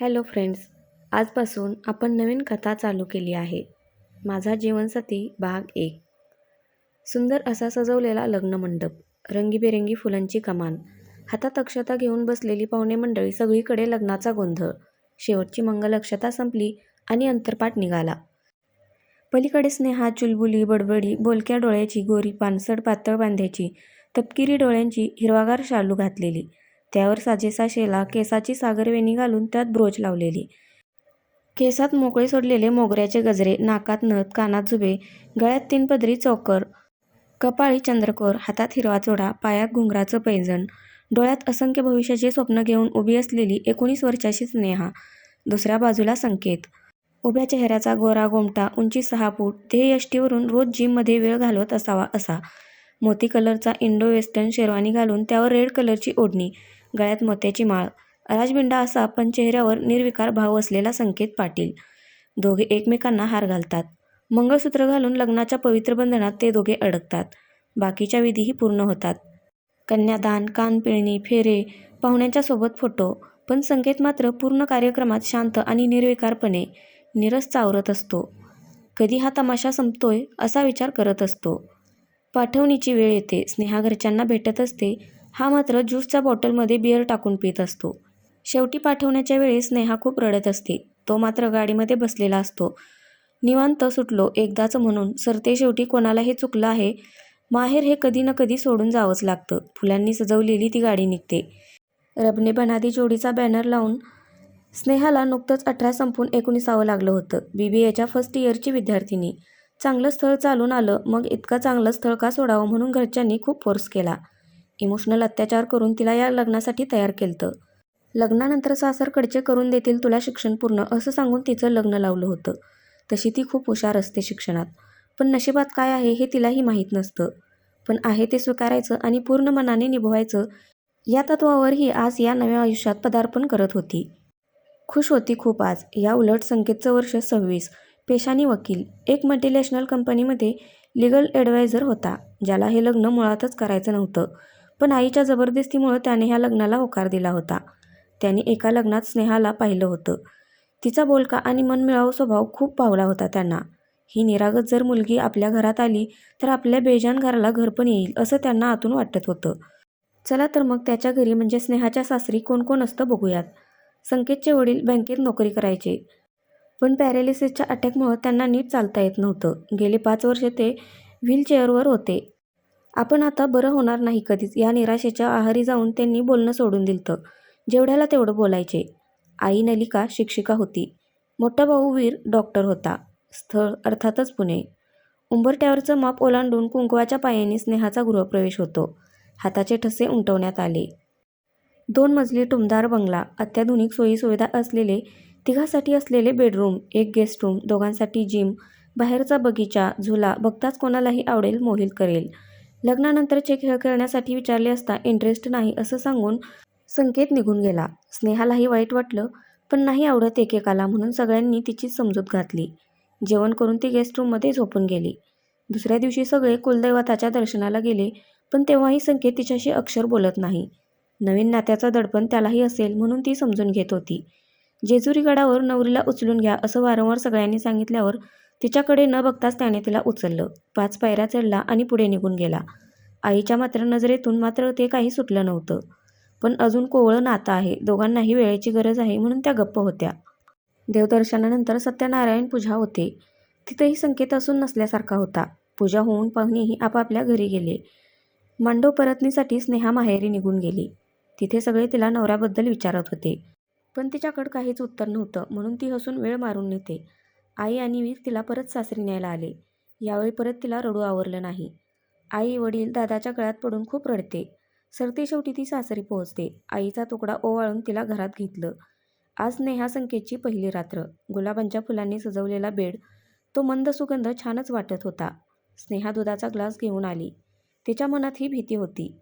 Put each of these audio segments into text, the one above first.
Hello friends आजपासून आपण नवीन कथा चालू केली आहे. माझा जीवनसाथी भाग एक. सुंदर असा सजवलेला लग्न मंडप रंगीबेरंगी फुलांची कमान हातात अक्षता घेऊन बसलेली पाहुणे मंडळी सगळीकडे लग्नाचा गोंधळ. शेवटची मंगल अक्षता संपली आणि अंतरपाठ निघाला. पलीकडे स्नेहा चुलबुली बडबडी बोलक्या डोळ्याची गोरी पानसट पातळ बांध्याची तपकिरी डोळ्यांची हिरवागार शालू घातलेली. त्यावर साजेसा शेला केसाची सागरवेणी घालून त्यात ब्रोच लावलेली. केसात मोकळे सोडलेले मोगऱ्याचे गजरे नाकात नथ कानात झुबे गळ्यात तीन पदरी चौकर कपाळी चंद्रकोर हातात हिरवा चोडा पायात घुंगराचं पैंजण डोळ्यात असंख्य भविष्याचे स्वप्न घेऊन उभी असलेली एकोणीस वर्षाची स्नेहा दुसऱ्या बाजूला संकेत. उभ्या चेहऱ्याचा गोरा गोमटा उंची सहा फूट ते यष्टीवरून रोज जिममध्ये वेळ घालवत असावा असा. मोती कलरचा इंडो वेस्टर्न शेरवानी घालून त्यावर रेड कलरची ओढणी गळ्यात मोत्याची माळ. राजबिंडा असा पण चेहऱ्यावर निर्विकार भाव असलेला संकेत पाटील. दोघे एकमेकांना हार घालतात. मंगळसूत्र घालून लग्नाच्या पवित्र बंधनात ते दोघे अडकतात. बाकीच्या विधीही पूर्ण होतात. कन्यादान कानपिळणी फेरे पाहुण्यांच्या सोबत फोटो. पण संकेत मात्र पूर्ण कार्यक्रमात शांत आणि निर्विकारपणे निरस चावरत असतो. कधी हा तमाशा संपतोय असा विचार करत असतो. पाठवणीची वेळ येते. स्नेहा घरच्यांना भेटत असते. हा मात्र ज्यूसच्या बॉटलमध्ये बिअर टाकून पित असतो. शेवटी पाठवण्याच्या वेळी स्नेहा खूप रडत असते. तो मात्र गाडीमध्ये बसलेला असतो. निवांत सुटलो एकदाच म्हणून सरते शेवटी कोणाला हे चुकलं आहे. माहेर हे कधी ना कधी सोडून जावंच लागतं. फुलांनी सजवलेली ती गाडी निघते. रबने बनादी जोडीचा बॅनर लावून स्नेहाला नुकतंच अठरा संपून एकोणीसावं लागलं होतं. बी बी एच्या फर्स्ट इयरची विद्यार्थिनी. चांगलं स्थळ चालून आलं. मग इतकं चांगलं स्थळ का सोडावं म्हणून घरच्यांनी खूप फोर्स केला. इमोशनल अत्याचार करून तिला या लग्नासाठी तयार केलं लग्नानंतर सासरकडचे करून देतील तुला शिक्षण पूर्ण असं सांगून तिचं लग्न लावलं होतं. तशी ती खूप हुशार असते शिक्षणात. पण नशिबात काय आहे हे तिलाही माहीत नसतं. पण आहे ते स्वीकारायचं आणि पूर्ण मनाने निभवायचं या तत्वावर ही आज या नव्या आयुष्यात पदार्पण करत होती. खुश होती खूप आज. या उलट संकेतचं वर्ष सव्वीस. पेशानी वकील. एक मल्टीनॅशनल कंपनीमध्ये लिगल ॲडवायझर होता ज्याला हे लग्न मुळातच करायचं नव्हतं. पण आईच्या जबरदस्तीमुळं त्याने ह्या लग्नाला होकार दिला होता. त्याने एका लग्नात स्नेहाला पाहिलं होतं. तिचा बोलका आणि मनमिळावू स्वभाव खूप पावला होता त्यांना. ही निरागत जर मुलगी आपल्या घरात आली तर आपल्या बेजान घराला घर पण येईल असं त्यांना आतून वाटत होतं. चला तर मग त्याच्या घरी म्हणजे स्नेहाच्या सासरी कोण कोण असतं बघूयात. संकेतचे वडील बँकेत नोकरी करायचे. पण पॅरेलिसिसच्या अटॅकमुळं त्यांना नीट चालता येत नव्हतं. गेले पाच वर्ष ते व्हीलचेअरवर होते. आपण आता बरं होणार नाही कधीच. या निराशेच्या आहारी जाऊन त्यांनी बोलणं सोडून दिलं जेवढ्याला तेवढं बोलायचे. आई नलिका शिक्षिका होती. मोठा भाऊ वीर डॉक्टर होता. स्थळ अर्थातच पुणे. उंबरट्यावरचं माप ओलांडून कुंकवाच्या पायाने स्नेहाचा गृहप्रवेश होतो. हाताचे ठसे उमटवण्यात आले. दोन मजली टुमदार बंगला अत्याधुनिक सोयीसुविधा असलेले तिघासाठी असलेले बेडरूम एक गेस्ट रूम दोघांसाठी जिम बाहेरचा बगीचा झुला बघताच कोणालाही आवडेल मोहित करेल. लग्नानंतरचे खेळ खेळण्यासाठी विचारले असता इंटरेस्ट नाही असं सांगून संकेत निघून गेला. स्नेहालाही वाईट वाटलं पण नाही आवडत एकेकाला म्हणून सगळ्यांनी तिची समजूत घातली. जेवण करून ती गेस्ट रूममध्ये झोपून गेली. दुसऱ्या दिवशी सगळे कुलदैवताच्या दर्शनाला गेले पण तेव्हाही संकेत तिच्याशी अक्षर बोलत नाही. नवीन नात्याचा दडपण त्यालाही असेल म्हणून ती समजून घेत होती. जेजुरी गडावर नवरीला उचलून घ्या असं वारंवार सगळ्यांनी सांगितल्यावर तिच्याकडे न बघताच त्याने तिला उचललं. पाच पायऱ्या चढला आणि पुढे निघून गेला. आईच्या मात्र नजरेतून मात्र ते काही सुटलं नव्हतं. पण अजून कोवळं नातं आहे. दोघांनाही वेळेची गरज आहे म्हणून त्या गप्प होत्या. देवदर्शनानंतर सत्यनारायण पूजा होते. तिथंही संकेत असून नसल्यासारखा होता. पूजा होऊन पाहुणेही आपापल्या घरी गेले. मांडव परतनीसाठी स्नेहा माहेरी निघून गेली. तिथे सगळे तिला नवऱ्याबद्दल विचारत होते. पण तिच्याकडं काहीच उत्तर नव्हतं म्हणून ती हसून वेळ मारून नेते. आई आणि वीर तिला परत सासरी न्यायला आले. यावेळी परत तिला रडू आवरलं नाही. आई वडील दादाच्या गळ्यात पडून खूप रडते. सरते शेवटी ती सासरी पोहोचते. आईचा तुकडा ओवाळून तिला घरात घेतलं. आज नेहा संकेतची पहिली रात्र. गुलाबांच्या फुलांनी सजवलेला बेड. तो मंद सुगंध छानच वाटत होता. स्नेहा दुधाचा ग्लास घेऊन आली. तिच्या मनात ही भीती होती.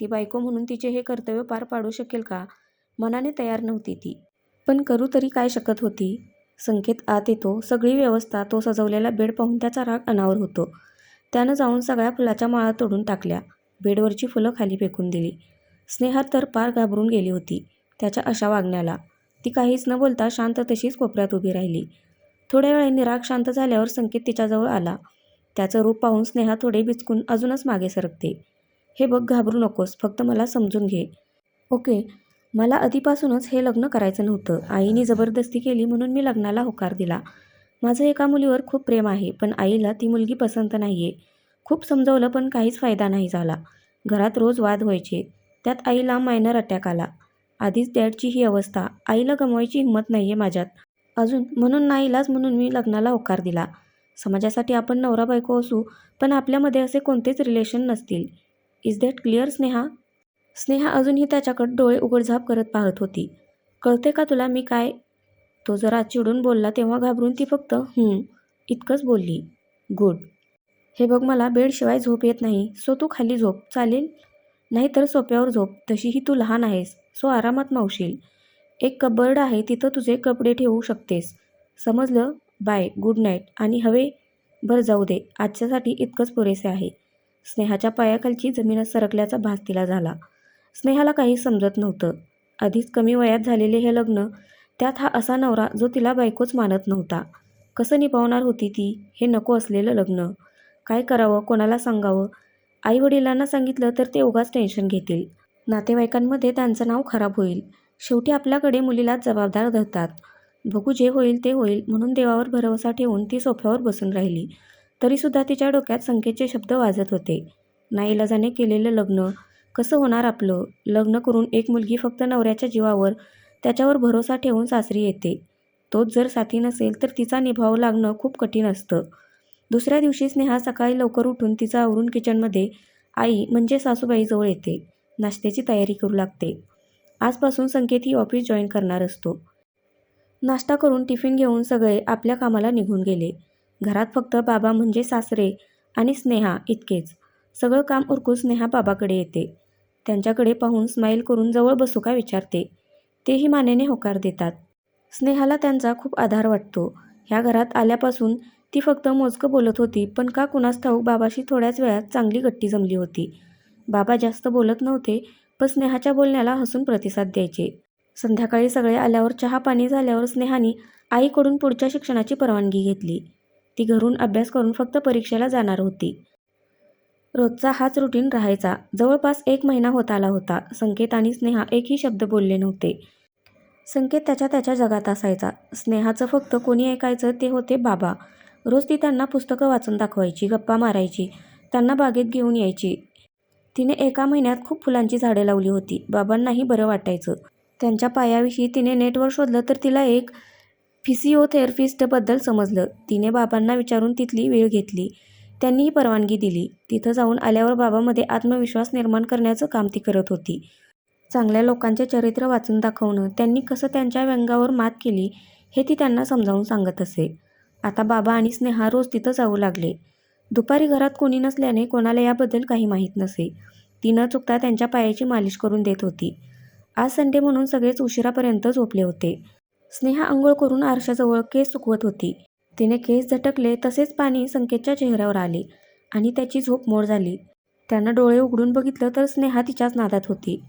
ती बायको म्हणून तिचे हे कर्तव्य पार पाडू शकेल का? मनाने तयार नव्हती ती. पण करू तरी काय शकत होती? संकेत आत येतो. सगळी व्यवस्था तो सजवलेला बेड पाहून त्याचा राग अनावर होतो. त्यानं जाऊन सगळ्या फुलाच्या माळा तोडून टाकल्या. बेडवरची फुलं खाली फेकून दिली. स्नेहा तर पार घाबरून गेली होती. त्याच्या अशा वागण्याला. ती काहीच न बोलता शांत तशीच कोपऱ्यात उभी राहिली. थोड्या वेळाने राग शांत झाल्यावर संकेत तिच्याजवळ आला. त्याचं रूप पाहून स्नेहा थोडे बिचकून अजूनच मागे सरकते. हे बघ घाबरू नकोस. फक्त मला समजून घे. ओके. मला आधीपासूनच हे लग्न करायचं नव्हतं. आईने जबरदस्ती केली म्हणून मी लग्नाला होकार दिला. माझं एका मुलीवर खूप प्रेम आहे पण आईला ती मुलगी पसंत नाही आहे खूप समजवलं पण काहीच फायदा नाही झाला. घरात रोज वाद व्हायचे. त्यात आईला मायनर अटॅक आला. आधीच डॅडची ही अवस्था. आईला गमवायची हिंमत नाही आहे माझ्यात. अजून म्हणून नाईलाच म्हणून मी लग्नाला होकार दिला. समाजासाठी आपण नवरा बायको असू पण आपल्यामध्ये असे कोणतेच रिलेशन नसतील. Is that clear Sneha? Sneha अजूनही त्याच्याकडे डोळे उघडझाप करत पाहत होती. कळते का तुला मी काय? तो जरा चिडून बोलला तेव्हा घाबरून ती फक्त हं इतकंच बोलली. गुड. हे बघ मला बेडशिवाय झोप येत नाही. सो तू खाली झोप. चालेल? नाहीतर सोप्यावर झोप. तशीही तू लहान आहेस. सो आरामात मावशील. एक कबर्ड आहे. तिथं तुझे कपडे ठेवू शकतेस. समजलं? बाय. Good night. आणि हवे? बरं जाऊ दे. आजच्यासाठी इतकंच पुरेसे आहे. स्नेहाच्या पायाखालची जमीनच सरकल्याचा भास तिला झाला. स्नेहाला काही समजत नव्हतं. आधीच कमी वयात झालेले हे लग्न त्यात हा असा नवरा जो तिला बायकोच मानत नव्हता. कसं निभावणार होती ती हे नको असलेलं लग्न. काय करावं कोणाला सांगावं? आईवडिलांना सांगितलं तर ते उगाच टेन्शन घेतील. नातेवाईकांमध्ये त्यांचं नाव खराब होईल. शेवटी आपल्याकडे मुलीलाच जबाबदार धरतात. बघू जे होईल ते होईल म्हणून देवावर भरवसा ठेवून ती सोफ्यावर बसून राहिली. तरीसुद्धा तिच्या डोक्यात संकेतचे शब्द वाजत होते. नाईलाजाने केलेलं लग्न कसं होणार आपलं? लग्न करून एक मुलगी फक्त नवऱ्याच्या जीवावर त्याच्यावर भरोसा ठेवून सासरी येते. तोच जर साथी नसेल तर तिचा निभाव लागणं खूप कठीण असतं. दुसऱ्या दिवशी स्नेहा सकाळी लवकर उठून तिचा आवरून किचनमध्ये आई म्हणजे सासूबाईजवळ येते. नाश्त्याची तयारी करू लागते. आजपासून संकेत ही ऑफिस जॉईन करणार असतो. नाश्ता करून टिफिन घेऊन सगळे आपल्या कामाला निघून गेले. घरात फक्त बाबा म्हणजे सासरे आणि स्नेहा इतकेच. सगळं काम उरकून स्नेहा बाबाकडे येते. त्यांच्याकडे पाहून स्माईल करून जवळ बसू का विचारते. तेही मानेने होकार देतात. स्नेहाला त्यांचा खूप आधार वाटतो. ह्या घरात आल्यापासून ती फक्त मोजकं बोलत होती पण का कुणास ठाऊक बाबाशी थोड्याच वेळात चांगली गट्टी जमली होती. बाबा जास्त बोलत नव्हते पण स्नेहाच्या बोलण्याला हसून प्रतिसाद द्यायचे. संध्याकाळी सगळे आल्यावर चहा पाणी झाल्यावर स्नेहानी आईकडून पुढच्या शिक्षणाची परवानगी घेतली. ती घरून अभ्यास करून फक्त परीक्षेला जाणार होती. रोजचा हाच रुटीन राहायचा. जवळपास एक महिना होत आला होता. संकेत आणि स्नेहा एकही शब्द बोलले नव्हते. संकेत त्याच्या त्याच्या जगात असायचा. स्नेहाचं फक्त कोणी ऐकायचं ते होते बाबा. रोज ती त्यांना पुस्तकं वाचून दाखवायची गप्पा मारायची त्यांना बागेत घेऊन यायची. तिने एका महिन्यात खूप फुलांची झाडे लावली होती. बाबांनाही बरं वाटायचं. त्यांच्या पायाविषयी तिने नेटवर शोधलं तर तिला एक फिसिओथेरपिस्टबद्दल समजलं. तिने बाबांना विचारून तिथली वेळ घेतली. त्यांनीही परवानगी दिली. तिथं जाऊन आल्यावर बाबामध्ये आत्मविश्वास निर्माण करण्याचं काम ती करत होती. चांगल्या लोकांचे चरित्र वाचून दाखवणं त्यांनी कसं त्यांच्या व्यंगावर मात केली हे ती त्यांना समजावून सांगत असे. आता बाबा आणि स्नेहा रोज तिथं जाऊ लागले. दुपारी घरात कोणी नसल्याने कोणाला याबद्दल काही माहीत नसे. ती न चुकता त्यांच्या पायाची मालिश करून देत होती. आज संडे म्हणून सगळेच उशिरापर्यंत झोपले होते. स्नेहा आंघोळ करून आरशाजवळ केस सुकवत होती. तिने केस झटकले तसेच पाणी संकेतच्या चेहऱ्यावर आले आणि त्याची झोप मोड झाली. त्यानं डोळे उघडून बघितलं तर स्नेहा तिच्याच नादात होती.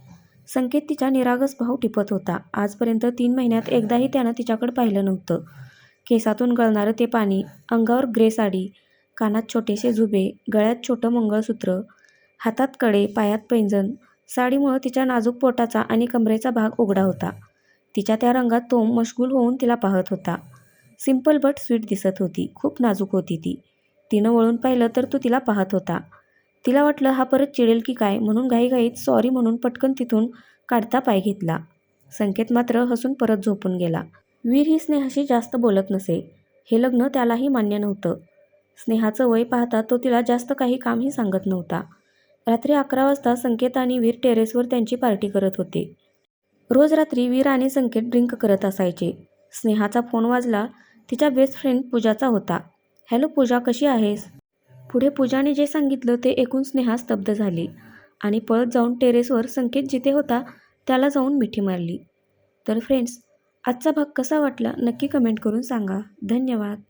संकेत तिचा निरागस भाव टिपत होता. आजपर्यंत तीन महिन्यात एकदाही त्यानं तिच्याकडे पाहिलं नव्हतं. केसातून गळणारं ते पाणी अंगावर ग्रे साडी कानात छोटेसे झुबे गळ्यात छोटं मंगळसूत्र हातात कडे पायात पैंजण साडीमुळं तिच्या नाजूक पोटाचा आणि कमरेचा भाग उघडा होता. तिच्या त्या रंगात तो मशगूल होऊन तिला पाहत होता. सिंपल बट स्वीट दिसत होती. खूप नाजूक होती ती. तिनं वळून पाहिलं तर तो तिला पाहत होता. तिला वाटलं हा परत चिडेल की काय म्हणून घाईघाईत सॉरी म्हणून पटकन तिथून काढता पाय घेतला. संकेत मात्र हसून परत झोपून गेला. वीर ही स्नेहाशी जास्त बोलत नसे. हे लग्न त्यालाही मान्य नव्हतं. स्नेहाचं वय पाहता तो तिला जास्त काही कामही सांगत नव्हता. रात्री अकरा वाजता संकेत आणि वीर टेरेसवर त्यांची पार्टी करत होते. रोज रात्री वीर आणि संकेत ड्रिंक करत असायचे. स्नेहाचा फोन वाजला तिच्या बेस्ट फ्रेंड पूजाचा होता. हॅलो पूजा कशी आहेस? पुढे पूजाने जे सांगितलं ते ऐकून स्नेहा स्तब्ध झाली आणि पळत जाऊन टेरेसवर संकेत जिथे होता त्याला जाऊन मिठी मारली. तर फ्रेंड्स आजचा भाग कसा वाटला नक्की कमेंट करून सांगा. धन्यवाद.